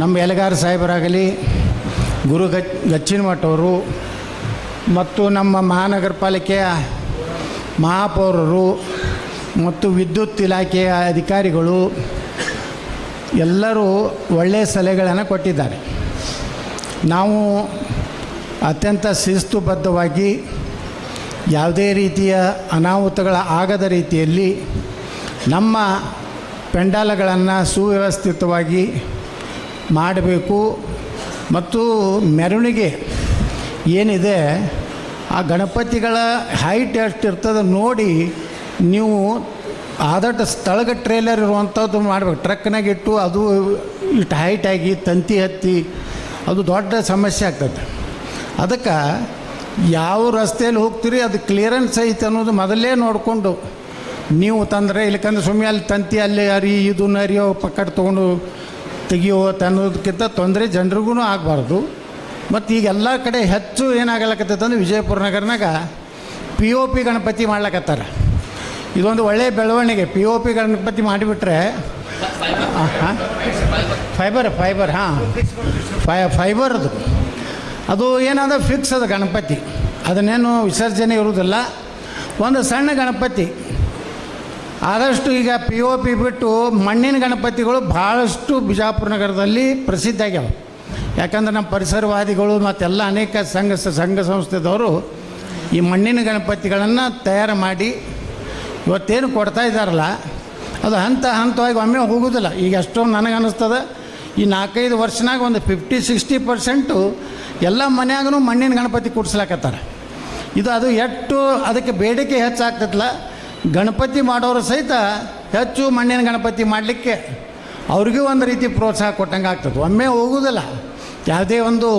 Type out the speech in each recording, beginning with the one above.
ನಮ್ಮ ಎಲಗಾರ ಸಾಹೇಬರಾಗಲಿ, ಗುರು ಗಚ್ ಗಚ್ಚಿನಮಠವರು, ಮತ್ತು ನಮ್ಮ ಮಹಾನಗರ ಪಾಲಿಕೆಯ ಮಹಾಪೌರರು, ಮತ್ತು ವಿದ್ಯುತ್ ಇಲಾಖೆಯ ಅಧಿಕಾರಿಗಳು, ಎಲ್ಲರೂ ಒಳ್ಳೆಯ ಸಲಹೆಗಳನ್ನು ಕೊಟ್ಟಿದ್ದಾರೆ. ನಾವು ಅತ್ಯಂತ ಶಿಸ್ತುಬದ್ಧವಾಗಿ ಯಾವುದೇ ರೀತಿಯ ಅನಾಹುತಗಳ ಆಗದ ರೀತಿಯಲ್ಲಿ ನಮ್ಮ ಪೆಂಡಾಲಗಳನ್ನು ಸುವ್ಯವಸ್ಥಿತವಾಗಿ ಮಾಡಬೇಕು ಮತ್ತು ಮೆರವಣಿಗೆ ಏನಿದೆ, ಆ ಗಣಪತಿಗಳ ಹೈಟ್ ಎಷ್ಟು ಇರ್ತದೆ ನೋಡಿ ನೀವು ಆದಷ್ಟು ಸ್ಥಳಕ್ಕೆ ಟ್ರೇಲರ್ ಇರುವಂಥದ್ದು ಮಾಡಬೇಕು. ಟ್ರಕ್ನಾಗ ಇಟ್ಟು ಅದು ಇಷ್ಟು ಹೈಟಾಗಿ ತಂತಿ ಹತ್ತಿ ಅದು ದೊಡ್ಡ ಸಮಸ್ಯೆ ಆಗ್ತದೆ. ಅದಕ್ಕೆ ಯಾವ ರಸ್ತೆಯಲ್ಲಿ ಹೋಗ್ತೀರಿ ಅದು ಕ್ಲಿಯರೆನ್ಸ್ ಐತೆ ಅನ್ನೋದು ಮೊದಲೇ ನೋಡಿಕೊಂಡು ನೀವು ತಂದರೆ ಇಲ್ಲಕಂದ್ರೆ ಸುಮ್ಮನೆ ಅಲ್ಲಿ ತಂತಿ ಅಲ್ಲಿ ಅರಿ ಇದು ಅರಿಯೋ ಪಕ್ಕಟ್ ತೊಗೊಂಡು ತೆಗಿಯೋ ಅನ್ನೋದಕ್ಕಿಂತ ತೊಂದರೆ ಜನರಿಗೂ ಆಗಬಾರ್ದು. ಮತ್ತು ಈಗ ಎಲ್ಲ ಕಡೆ ಹೆಚ್ಚು ಏನಾಗಲಕತ್ತಂದ್ರೆ ವಿಜಯಪುರ ನಗರನಾಗ ಪಿ ಒ ಪಿ ಗಣಪತಿ ಮಾಡ್ಲಕತ್ತಾರ. ಇದೊಂದು ಒಳ್ಳೆಯ ಬೆಳವಣಿಗೆ. ಪಿ ಒ ಪಿ ಗಣಪತಿ ಮಾಡಿಬಿಟ್ರೆ ಹಾಂ ಫೈಬರ್ ಫೈಬರ್ ಹಾಂ, ಫೈ ಫೈಬರ್ ಅದು. ಅದು ಏನಂದ್ರೆ ಫಿಕ್ಸ್ ಅದು ಗಣಪತಿ. ಅದನ್ನೇನು ವಿಸರ್ಜನೆ ಇರುವುದಿಲ್ಲ. ಒಂದು ಸಣ್ಣ ಗಣಪತಿ. ಆದಷ್ಟು ಈಗ ಪಿ ಒ ಪಿ ಬಿಟ್ಟು ಮಣ್ಣಿನ ಗಣಪತಿಗಳು ಭಾಳಷ್ಟು ಬಿಜಾಪುರ ನಗರದಲ್ಲಿ ಪ್ರಸಿದ್ಧ ಆಗ್ಯಾವ. ಯಾಕಂದ್ರೆ ನಮ್ಮ ಪರಿಸರವಾದಿಗಳು ಮತ್ತೆಲ್ಲ ಅನೇಕ ಸಂಘ ಸಂಘ ಸಂಸ್ಥೆದವರು ಈ ಮಣ್ಣಿನ ಗಣಪತಿಗಳನ್ನು ತಯಾರು ಮಾಡಿ ಇವತ್ತೇನು ಕೊಡ್ತಾ ಇದ್ದಾರಲ್ಲ, ಅದು ಹಂತ ಹಂತವಾಗಿ ಒಮ್ಮೆ ಹೋಗೋದಿಲ್ಲ. ಈಗ ನನಗೆ ಅನ್ನಿಸ್ತದೆ ಈ ನಾಲ್ಕೈದು ವರ್ಷನಾಗ ಒಂದು ಫಿಫ್ಟಿ ಸಿಕ್ಸ್ಟಿ ಪರ್ಸೆಂಟು ಎಲ್ಲ ಮನೆಯಾಗೂ ಮಣ್ಣಿನ ಗಣಪತಿ ಕೂಡ್ಸ್ಲಾಕತ್ತಾರೆ. ಇದು ಅದು ಎಷ್ಟು ಅದಕ್ಕೆ ಬೇಡಿಕೆ ಹೆಚ್ಚಾಗ್ತದಲ್ಲ ಗಣಪತಿ ಮಾಡೋರು ಸಹಿತ ಹೆಚ್ಚು ಮಣ್ಣಿನ ಗಣಪತಿ ಮಾಡಲಿಕ್ಕೆ ಅವ್ರಿಗೂ ಒಂದು ರೀತಿ ಪ್ರೋತ್ಸಾಹ ಕೊಟ್ಟಂಗೆ ಆಗ್ತದೆ. ಒಮ್ಮೆ ಹೋಗುವುದಿಲ್ಲ ಯಾವುದೇ ಒಂದು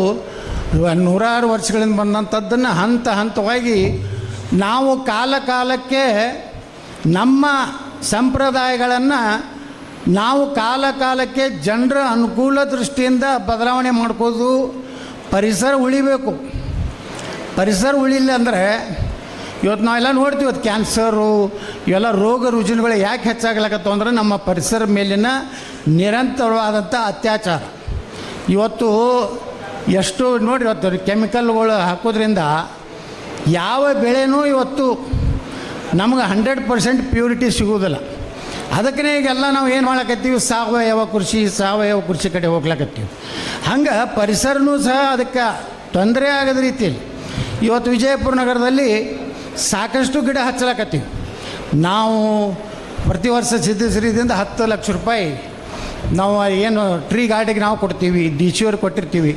ನೂರಾರು ವರ್ಷಗಳಿಂದ ಬಂದಂಥದ್ದನ್ನು ಹಂತ ಹಂತವಾಗಿ ನಾವು ಕಾಲ ಕಾಲಕ್ಕೆ ನಮ್ಮ ಸಂಪ್ರದಾಯಗಳನ್ನು ನಾವು ಕಾಲ ಕಾಲಕ್ಕೆ ಜನರ ಅನುಕೂಲ ದೃಷ್ಟಿಯಿಂದ ಬದಲಾವಣೆ ಮಾಡ್ಕೋದು, ಪರಿಸರ ಉಳಿಬೇಕು. ಪರಿಸರ ಉಳಿಲ್ಲ ಅಂದರೆ ಇವತ್ತು ನಾವೆಲ್ಲ ನೋಡ್ತೀವಿ ಇವತ್ತು ಕ್ಯಾನ್ಸರು ಇವೆಲ್ಲ ರೋಗ ರುಜಿನಗಳು ಯಾಕೆ ಹೆಚ್ಚಾಗ್ಲಕತ್ತವ ಅಂದರೆ ನಮ್ಮ ಪರಿಸರ ಮೇಲಿನ ನಿರಂತರವಾದಂಥ ಅತ್ಯಾಚಾರ. ಇವತ್ತು ಎಷ್ಟು ನೋಡಿ ಇವತ್ತು ಕೆಮಿಕಲ್ಗಳು ಹಾಕೋದ್ರಿಂದ ಯಾವ ಬೆಳೆನೂ ಇವತ್ತು ನಮ್ಗೆ ಹಂಡ್ರೆಡ್ ಪರ್ಸೆಂಟ್ ಪ್ಯೂರಿಟಿ ಸಿಗೋದಿಲ್ಲ. ಅದಕ್ಕೇ ಈಗೆಲ್ಲ ನಾವು ಏನು ಮಾಡಕತ್ತೀವಿ ಸಾವಯವ ಕೃಷಿ ಸಾವಯವ ಕೃಷಿ ಕಡೆ ಹೋಗ್ಲಕತ್ತೀವಿ. ಹಂಗೆ ಪರಿಸರನೂ ಸಹ ಅದಕ್ಕೆ ತೊಂದರೆ ಆಗದ ರೀತಿಯಲ್ಲಿ. ಇವತ್ತು ವಿಜಯಪುರ ನಗರದಲ್ಲಿ ಸಾಕಷ್ಟು ಗಿಡ ಹಚ್ಚಲಕತ್ತೀವಿ. ನಾವು ಪ್ರತಿ ವರ್ಷ ಸಿದ್ಧಶ್ರೀದಿಂದ ಹತ್ತು ಲಕ್ಷ ರೂಪಾಯಿ ನಾವು ಏನು ಟ್ರೀ ಗಾರ್ಡಿಗೆ ನಾವು ಕೊಡ್ತೀವಿ ಡಿ ಸಿ ಅವ್ರಿಗೆ ಕೊಟ್ಟಿರ್ತೀವಿ.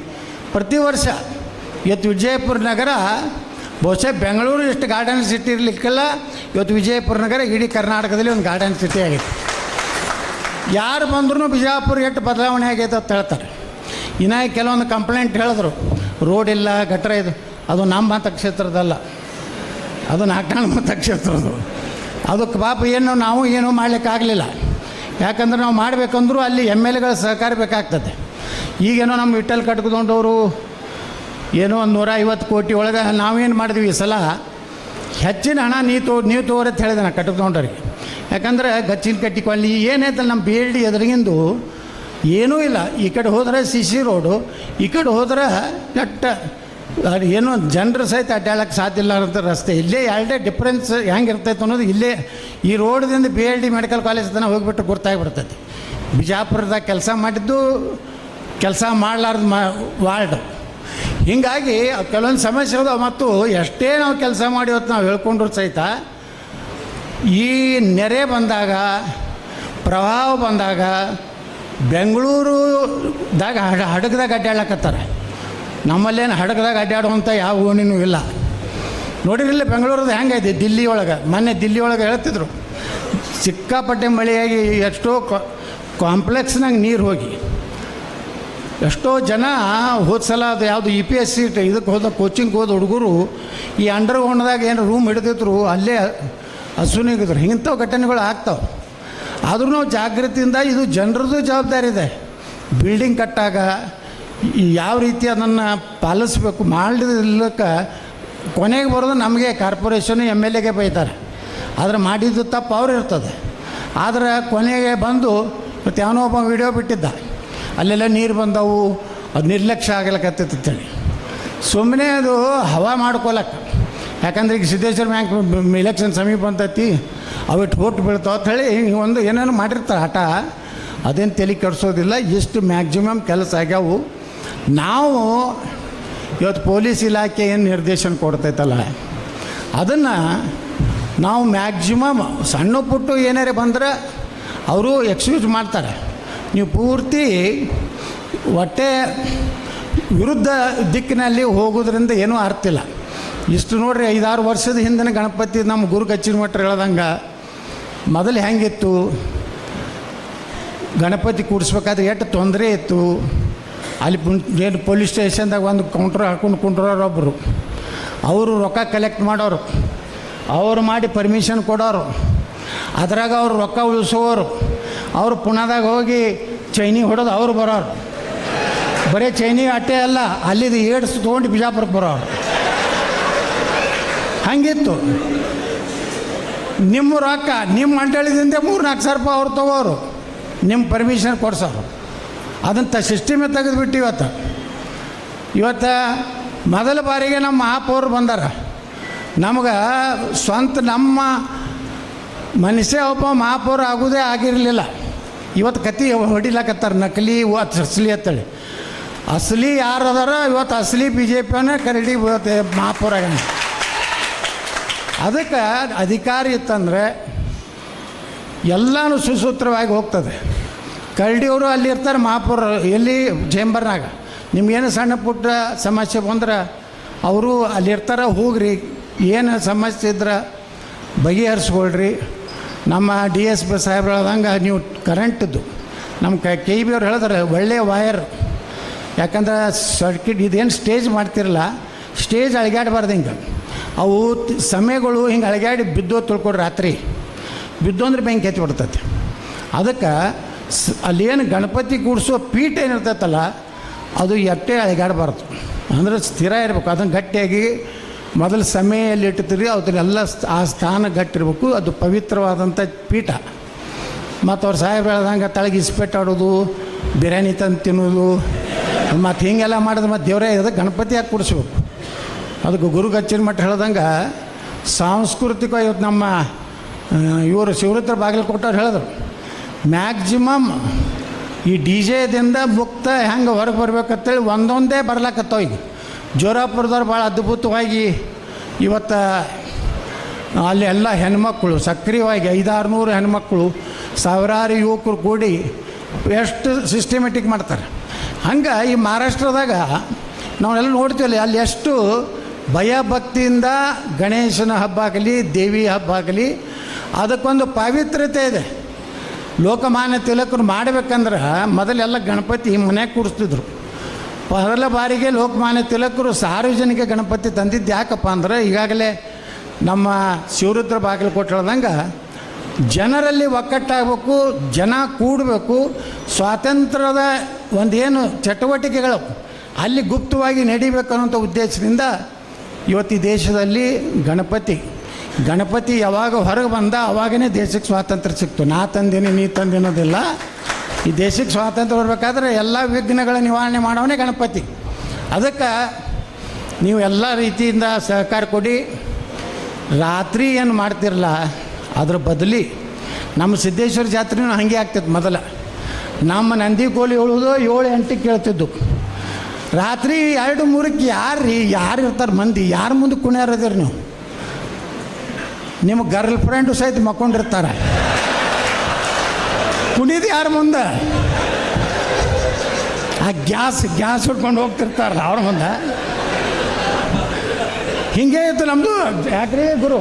ಪ್ರತಿ ವರ್ಷ ಇವತ್ತು ವಿಜಯಪುರ ನಗರ, ಬಹುಶಃ ಬೆಂಗಳೂರು ಎಷ್ಟು ಗಾರ್ಡನ್ ಸಿಟಿ ಇರಲಿಕ್ಕೆಲ್ಲ, ಇವತ್ತು ವಿಜಯಪುರ ನಗರ ಇಡೀ ಕರ್ನಾಟಕದಲ್ಲಿ ಒಂದು ಗಾರ್ಡನ್ ಸಿಟಿ ಆಗೈತೆ ಯಾರು ಬಂದ್ರೂ ಬಿಜಾಪುರ ಎಷ್ಟು ಬದಲಾವಣೆ ಆಗೈತೆ ಅಂತ ಹೇಳ್ತಾರೆ. ಇನ್ನು ಕೆಲವೊಂದು ಕಂಪ್ಲೇಂಟ್ ಹೇಳಿದ್ರು. ರೋಡ್ ಇಲ್ಲ, ಗಟ್ರ ಇದು. ಅದು ನಮ್ಮ ಮತಕ್ಷೇತ್ರದಲ್ಲ ಅದು ನಾಲ್ಕಾಣ ಮತಕ್ಷೇತ್ರದ್ದು ಅದಕ್ಕೆ ಪಾಪ ಏನು ನಾವು ಏನೂ ಮಾಡಲಿಕ್ಕಾಗಲಿಲ್ಲ. ಯಾಕಂದ್ರೆ ನಾವು ಮಾಡಬೇಕಂದ್ರೂ ಅಲ್ಲಿ ಎಂ ಎಲ್ ಎಗಳ ಸಹಕಾರ ಬೇಕಾಗ್ತದೆ. ಈಗೇನೋ ನಮ್ಮ ವಿಠಲ್ ಕಟ್ಕೊಂಡವರು ಏನೋ ಒಂದು ನೂರ ಐವತ್ತು ಕೋಟಿ ಒಳಗೆ ನಾವೇನು ಮಾಡಿದ್ವಿ ಈ ಸಲ. ಹೆಚ್ಚಿನ ಹಣ ನೀ ತೋ ನೀವು ತೋರಿ ಅಂತ ಹೇಳಿದೆ ನಾ ಕಟ್ಕೊಂಡವ್ರಿಗೆ. ಯಾಕಂದ್ರೆ ಗಚ್ಚಿನ ಕಟ್ಟಿಕೊಳ್ಳಿ ಏನೈತೆ ನಮ್ಮ ಬಿ ಎಲ್ ಡಿ ಎದುರಿಗಿಂದು ಏನೂ ಇಲ್ಲ. ಈ ಕಡೆ ಹೋದ್ರೆ ಸಿ ಸಿ ರೋಡು, ಈ ಕಡೆ ಹೋದ್ರೆ ಕೆಟ್ಟ ಅದು ಏನೋ ಜನರು ಸಹಿತ ಅಡ್ಡಾಡಕ್ಕೆ ಸಾಧ್ಯ ಇಲ್ಲ ಅಂತ ರಸ್ತೆ. ಇಲ್ಲೇ ಎರಡೇ ಡಿಫ್ರೆನ್ಸ್ ಹೆಂಗೆ ಇರ್ತೈತೆ ಅನ್ನೋದು ಇಲ್ಲೇ ಈ ರೋಡ್ದಿಂದ B L D medical college ತನಕ ಹೋಗಿಬಿಟ್ಟು ಗೊತ್ತಾಗ್ಬಿಡ್ತೈತಿ ಬಿಜಾಪುರದಾಗ ಕೆಲಸ ಮಾಡಿದ್ದು ಕೆಲಸ ಮಾಡಲಾರ್ದು ಮಾ, ವಾರ್ಡ್. ಹೀಗಾಗಿ ಕೆಲವೊಂದು ಸಮಸ್ಯೆ ಅದಾವ ಮತ್ತು ಎಷ್ಟೇ ನಾವು ಕೆಲಸ ಮಾಡಿ ಹೊತ್ತು ನಾವು ಹೇಳ್ಕೊಂಡ್ರು ಸಹಿತ ಈ ನೆರೆ ಬಂದಾಗ, ಪ್ರವಾಹ ಬಂದಾಗ ಬೆಂಗಳೂರುದಾಗ ಹಡ, ಹಡಗದಾಗ ಅಡ್ಡಾಡ್ಲಕತ್ತಾರೆ ನಮ್ಮಲ್ಲೇನು ಹಡಗದಾಗ ಅಡ್ಡಾಡುವಂಥ ಯಾವ ಓಣಿನೂ ಇಲ್ಲ. ನೋಡಿರಲಿಲ್ಲ ಬೆಂಗಳೂರದು ಹೆಂಗೈತೆ ದಿಲ್ಲಿ ಒಳಗೆ? ಮೊನ್ನೆ ದಿಲ್ಲಿ ಒಳಗೆ ಹೇಳ್ತಿದ್ರು. ಸಿಕ್ಕಾಪಟ್ಟೆ ಮಳೆಯಾಗಿ ಎಷ್ಟೋ ಕಾಂಪ್ಲೆಕ್ಸ್ನಾಗ ನೀರು ಹೋಗಿ. ಎಷ್ಟೋ ಜನ ಹೋದ ಸಲ ಅದು ಯಾವುದು ಇ ಪಿ ಎಸ್ ಸಿ ಇದಕ್ಕೆ ಹೋದ ಕೋಚಿಂಗ್ ಹೋದ ಹುಡುಗರು ಈ ಅಂಡರ್ ಗ್ರೌಂಡ್ದಾಗ ಏನು ರೂಮ್ ಹಿಡಿದಿದ್ರು, ಅಲ್ಲೇ ಹಸುನಿಗಿದ್ರು ಇಂಥವು ಘಟನೆಗಳು ಆಗ್ತಾವೆ. ಆದ್ರೂ ಜಾಗೃತಿಯಿಂದ ಇದು ಜನರದ್ದು ಜವಾಬ್ದಾರಿ ಇದೆ. ಬಿಲ್ಡಿಂಗ್ ಕಟ್ಟಾಗ ಯಾವ ರೀತಿ ಅದನ್ನು ಪಾಲಿಸ್ಬೇಕು ಮಾಡಿದಕ್ಕೆ ಕೊನೆಗೆ ಬರೋದು ನಮಗೆ ಕಾರ್ಪೊರೇಷನ್ ಎಂ ಎಲ್ ಎಗೆ ಬೈತಾರೆ. ಆದರೆ ಮಾಡಿದ್ದು ತಪ್ಪು ಅವ್ರು ಇರ್ತದೆ. ಆದರೆ ಕೊನೆಗೆ ಬಂದು ಮತ್ತು ಯಾವನೋ ಒಬ್ಬ ವಿಡಿಯೋ ಬಿಟ್ಟಿದ್ದ. ಅಲ್ಲೆಲ್ಲ ನೀರು ಬಂದವು, ಅದು ನಿರ್ಲಕ್ಷ್ಯ ಆಗ್ಲಕತ್ತೈತೇಳಿ ಸುಮ್ಮನೆ ಅದು ಹವಾ ಮಾಡ್ಕೊಳಕ್ಕೆ ಯಾಕಂದ್ರೆ ಈಗ ಸಿದ್ದೇಶ್ವರ ಬ್ಯಾಂಕ್ ಇಲೆಕ್ಷನ್ ಸಮೀಪ ಅಂತೈತಿ ಅವಿಟ್ಟು ಓಟ್ ಬೀಳ್ತಾವ ಅಂತ ಹೇಳಿ ಒಂದು ಏನೇನು ಮಾಡಿರ್ತಾರೆ ಆಟ ಅದೇನು ತಲೆ ಕೆಡಿಸೋದಿಲ್ಲ, ಎಷ್ಟು ಮ್ಯಾಕ್ಸಿಮಮ್ ಕೆಲಸ ಆಗ್ಯಾವು. ನಾವು ಇವತ್ತು ಪೊಲೀಸ್ ಇಲಾಖೆ ಏನು ನಿರ್ದೇಶನ ಕೊಡ್ತೈತಲ್ಲ, ಅದನ್ನು ನಾವು ಮ್ಯಾಕ್ಸಿಮಮ್ ಸಣ್ಣ ಪುಟ್ಟು ಏನಾರೇ ಬಂದರೆ ಅವರು ಎಕ್ಸ್ಕ್ಯೂಸ್ ಮಾಡ್ತಾರೆ. ನೀವು ಪೂರ್ತಿ ಹೊಟ್ಟೆ ವಿರುದ್ಧ ದಿಕ್ಕಿನಲ್ಲಿ ಹೋಗೋದ್ರಿಂದ ಏನೂ ಅರ್ಥ ಇಲ್ಲ. ಇಷ್ಟು ನೋಡ್ರಿ, ಐದಾರು ವರ್ಷದ ಹಿಂದಿನ ಗಣಪತಿ ನಮ್ಮ ಗುರು ಕಚ್ಚಿನ ಮಟ್ರ ಹೇಳ್ದಂಗೆ, ಮೊದಲು ಹೆಂಗಿತ್ತು, ಗಣಪತಿ ಕೂಡಿಸ್ಬೇಕಾದ್ರೆ ಎಷ್ಟು ತೊಂದರೆ ಇತ್ತು ಅಲ್ಲಿ ಏನು ಪೊಲೀಸ್ ಸ್ಟೇಷನ್ದಾಗ ಒಂದು ಕೌಂಟ್ರ್ ಹಾಕೊಂಡು ಕುಂಟ್ರೋರು ಒಬ್ಬರು ಅವರು ರೊಕ್ಕ ಕಲೆಕ್ಟ್ ಮಾಡೋರು. ಅವರು ಮಾಡಿ ಪರ್ಮಿಷನ್ ಕೊಡೋರು. ಅದ್ರಾಗ ಅವ್ರು ರೊಕ್ಕ ಉಳಿಸೋರು. ಅವರು ಪುಣದಾಗ ಹೋಗಿ ಚೈನಿ ಹೊಡೆದು ಅವ್ರು ಬರೋರು. ಬರೀ ಚೈನಿ ಅಟ್ಟೆ ಅಲ್ಲ, ಅಲ್ಲಿದು ಏಡ್ಸ್ ತೊಗೊಂಡು ಬಿಜಾಪುರಕ್ಕೆ ಬರೋರು. ಹಂಗಿತ್ತು. ನಿಮ್ಮ ರೊಕ್ಕ, ನಿಮ್ಮ ಮಂಡಳಿದಿಂದ ಮೂರು ನಾಲ್ಕು ಸಾವಿರ ರೂಪಾಯಿ ಅವ್ರು ತಗೋರು. ನಿಮ್ಮ ಪರ್ಮಿಷನ್ ಕೊಡ್ಸೋರು. ಅದಂಥ ಸಿಸ್ಟಮೇ ತೆಗೆದುಬಿಟ್ಟು ಇವತ್ತು. ಇವತ್ತು ಮೊದಲ ಬಾರಿಗೆ ನಮ್ಮ ಮಹಾಪೌರು ಬಂದಾರ. ನಮ್ಗೆ ಸ್ವಂತ ನಮ್ಮ ಮನುಷ್ಯ ಒಬ್ಬ ಮಹಾಪೌರ ಆಗೋದೇ ಆಗಿರಲಿಲ್ಲ. ಇವತ್ತು ಕತಿ ಹೊಡಿಲಾಕತ್ತಾರೆ, ನಕಲಿ ಅಸಲಿ ಅಂತೇಳಿ. ಅಸಲಿ ಯಾರು ಅದಾರ ಇವತ್ತು ಅಸಲಿ ಬಿ ಜೆ ಪಿಯನ್ನ ಕರಡಿ ಇವತ್ತು ಮಹಾಪೌರ ಅದಕ್ಕೆ ಅಧಿಕಾರ ಇತ್ತಂದರೆ ಎಲ್ಲನೂ ಸುಸೂತ್ರವಾಗಿ ಹೋಗ್ತದೆ. ಕರಡಿಯವರು ಅಲ್ಲಿ ಇರ್ತಾರೆ, ಮಹಾಪುರ ಎಲ್ಲಿ? ಚೇಂಬರ್ನಾಗ ನಿಮ್ಗೇನು ಸಣ್ಣ ಪುಟ್ಟ ಸಮಸ್ಯೆ ಬಂದ್ರೆ ಅವರು ಅಲ್ಲಿರ್ತಾರೆ ಹೋಗ್ರಿ. ಏನು ಸಮಸ್ಯೆ ಇದ್ರೆ ಬಗೆಹರಿಸ್ಕೊಳ್ರಿ. ನಮ್ಮ ಡಿ ಎಸ್ ಪಿ ಸಾಹೇಬ್ರು ಹೇಳ್ದಂಗೆ ನೀವು ಕರೆಂಟದ್ದು ನಮ್ಮ ಕ, ಕೆ ಬಿ ಅವ್ರು ಹೇಳಿದ್ರೆ ಒಳ್ಳೆಯ ವಯರ್ ಯಾಕಂದ್ರೆ ಸರ್ಕಿಟ್ ಇದೇನು ಸ್ಟೇಜ್ ಮಾಡ್ತಿರಲ್ಲ, ಸ್ಟೇಜ್ ಅಳಗ್ಯಾಡ್ಬಾರ್ದು ಹಿಂಗೆ. ಅವು ಸಮಯಗಳು ಹಿಂಗೆ ಅಳಗ್ಯಾಡಿ ಬಿದ್ದೋ ತಿಳ್ಕೊಡ್ರಿ ರಾತ್ರಿ ಬಿದ್ದು ಅಂದ್ರೆ ಬೆಂಕಿ ಎತ್ತಿ ಬಿಡ್ತೈತೆ. ಅದಕ್ಕೆ ಅಲ್ಲೇನು ಗಣಪತಿ ಕೂಡಿಸೋ ಪೀಠ ಏನಿರ್ತೈತಲ್ಲ, ಅದು ಎಟ್ಟೆ ಅಳಿಗಾಡಬಾರ್ದು ಅಂದರೆ ಸ್ಥಿರ ಇರಬೇಕು. ಅದನ್ನು ಗಟ್ಟಿಯಾಗಿ ಮೊದಲು ಸಮಯಲ್ಲಿ ಇಟ್ಟಿರ್ತೀರಿ ಅದನ್ನೆಲ್ಲ ಆ ಸ್ಥಾನ ಗಟ್ಟಿರಬೇಕು. ಅದು ಪವಿತ್ರವಾದಂಥ ಪೀಠ. ಮತ್ತು ಅವ್ರು ಸಾಹೇಬ್ ಹೇಳ್ದಂಗೆ ತಳಗೆ ಇಸ್ಪೆಟ್ಟಾಡೋದು ಬಿರಿಯಾನಿ ತಂದು ತಿನ್ನೋದು, ಮತ್ತು ಹೀಗೆಲ್ಲ ಮಾಡಿದ್ರೆ ಮತ್ತು ದೇವರೇ ಇರೋದು ಗಣಪತಿ ಹಾಕಿ ಕೂಡಿಸ್ಬೇಕು ಅದಕ್ಕೆ ಗುರುಗಚ್ಚಿನ ಮಟ್ಟ ಹೇಳ್ದಂಗೆ ಸಾಂಸ್ಕೃತಿಕ ಇವತ್ತು ನಮ್ಮ ಇವರು ಶಿವರುದ್ರ ಕೊಟ್ಟವ್ರು ಹೇಳಿದ್ರು. ಮ್ಯಾಕ್ಸಿಮಮ್ ಈ ಡಿ ಜೆದಿಂದ ಮುಕ್ತ ಹೆಂಗೆ ಹೊರಗೆ ಬರ್ಬೇಕಂತೇಳಿ ಒಂದೊಂದೇ ಬರ್ಲಾಕತ್ತಾವ ಈಗ. ಜೋರಾಪುರದವ್ರು ಭಾಳ ಅದ್ಭುತವಾಗಿ ಇವತ್ತು ಅಲ್ಲಿ ಎಲ್ಲ ಹೆಣ್ಮಕ್ಳು, ಸಕ್ರಿಯವಾಗಿ ಐದಾರು ನೂರು ಹೆಣ್ಮಕ್ಳು, ಸಾವಿರಾರು ಯುವಕರು ಕೂಡಿ ಎಷ್ಟು ಸಿಸ್ಟಮೆಟಿಕ್ ಮಾಡ್ತಾರೆ. ಹಂಗೆ ಈ ಮಹಾರಾಷ್ಟ್ರದಾಗ ನಾವೆಲ್ಲ ನೋಡ್ತೀವಲ್ಲ, ಅಲ್ಲಿ ಎಷ್ಟು ಭಯ ಭಕ್ತಿಯಿಂದ ಗಣೇಶನ ಹಬ್ಬ ಆಗಲಿ ದೇವಿ ಹಬ್ಬ ಆಗಲಿ, ಅದಕ್ಕೊಂದು ಪಾವಿತ್ರ್ಯತೆ ಇದೆ. ಲೋಕಮಾನ್ಯ ತಿಲಕರು ಮಾಡಬೇಕಂದ್ರೆ ಮೊದಲೆಲ್ಲ ಗಣಪತಿ ಮನ್ಯಾಗ ಕೂಡಿಸ್ತಿದ್ರು. ಮೊದಲ ಬಾರಿಗೆ ಲೋಕಮಾನ್ಯ ತಿಲಕರು ಸಾರ್ವಜನಿಕ ಗಣಪತಿ ತಂದಿದ್ದು ಯಾಕಪ್ಪ ಅಂದ್ರೆ ಈಗಾಗಲೇ ನಮ್ಮ ಶಿವರುದ್ರ ಬಾಗಿಲು ಹೇಳ್ದಂಗೆ ಜನರಲ್ಲಿ ಒಕ್ಕಟ್ಟಾಗಬೇಕು, ಜನ ಕೂಡಬೇಕು, ಸ್ವಾತಂತ್ರ್ಯದ ಒಂದೇನು ಚಟುವಟಿಕೆಗಳು ಅಲ್ಲಿ ಗುಪ್ತವಾಗಿ ನಡಿಬೇಕು ಉದ್ದೇಶದಿಂದ ಇವತ್ತು ದೇಶದಲ್ಲಿ ಗಣಪತಿ ಗಣಪತಿ ಯಾವಾಗ ಹೊರಗೆ ಬಂದ ಅವಾಗನೇ ದೇಶಕ್ಕೆ ಸ್ವಾತಂತ್ರ್ಯ ಸಿಕ್ತು. ನಾ ತಂದೀನಿ, ನೀ ತಂದಿನೋದಿಲ್ಲ ಈ ದೇಶಕ್ಕೆ ಸ್ವಾತಂತ್ರ್ಯ ಬರಬೇಕಾದ್ರೆ ಎಲ್ಲ ವಿಘ್ನಗಳ ನಿವಾರಣೆ ಮಾಡೋನೇ ಗಣಪತಿ. ಅದಕ್ಕೆ ನೀವು ಎಲ್ಲ ರೀತಿಯಿಂದ ಸಹಕಾರ ಕೊಡಿ. ರಾತ್ರಿ ಏನು ಮಾಡ್ತಿರಲ್ಲ ಅದ್ರ ಬದಲಿ ನಮ್ಮ ಸಿದ್ದೇಶ್ವರ ಜಾತ್ರೆನೂ ಹಾಗೆ ಆಗ್ತಿತ್ತು ಮೊದಲ. ನಮ್ಮ ನಂದಿ ಕೋಲಿ ಹೇಳುವುದು ಏಳು ಎಂಟಕ್ಕೆ ಕೇಳ್ತಿದ್ದು. ರಾತ್ರಿ ಎರಡು ಮೂರಕ್ಕೆ ಯಾರು ರೀ ಯಾರು ಇರ್ತಾರೆ ಮಂದಿ, ಯಾರ ಮುಂದೆ ಕುಣಿಯಾರದಿರಿ ನೀವು? ನಿಮ್ಮ ಗರ್ಲ್ ಫ್ರೆಂಡು ಸಹಿತ ಮಕ್ಕೊಂಡಿರ್ತಾರೆ. ಕುಣಿದು ಯಾರ ಮುಂದೆ? ಆ ಗ್ಯಾಸ್ ಗ್ಯಾಸ್ ಹಿಡ್ಕೊಂಡು ಹೋಗ್ತಿರ್ತಾರಲ್ಲ ಅವ್ರ ಮುಂದೆ. ಹಿಂಗೆ ಇತ್ತು ನಮ್ಮದು ಯಾಕ್ರಿ ಗುರು?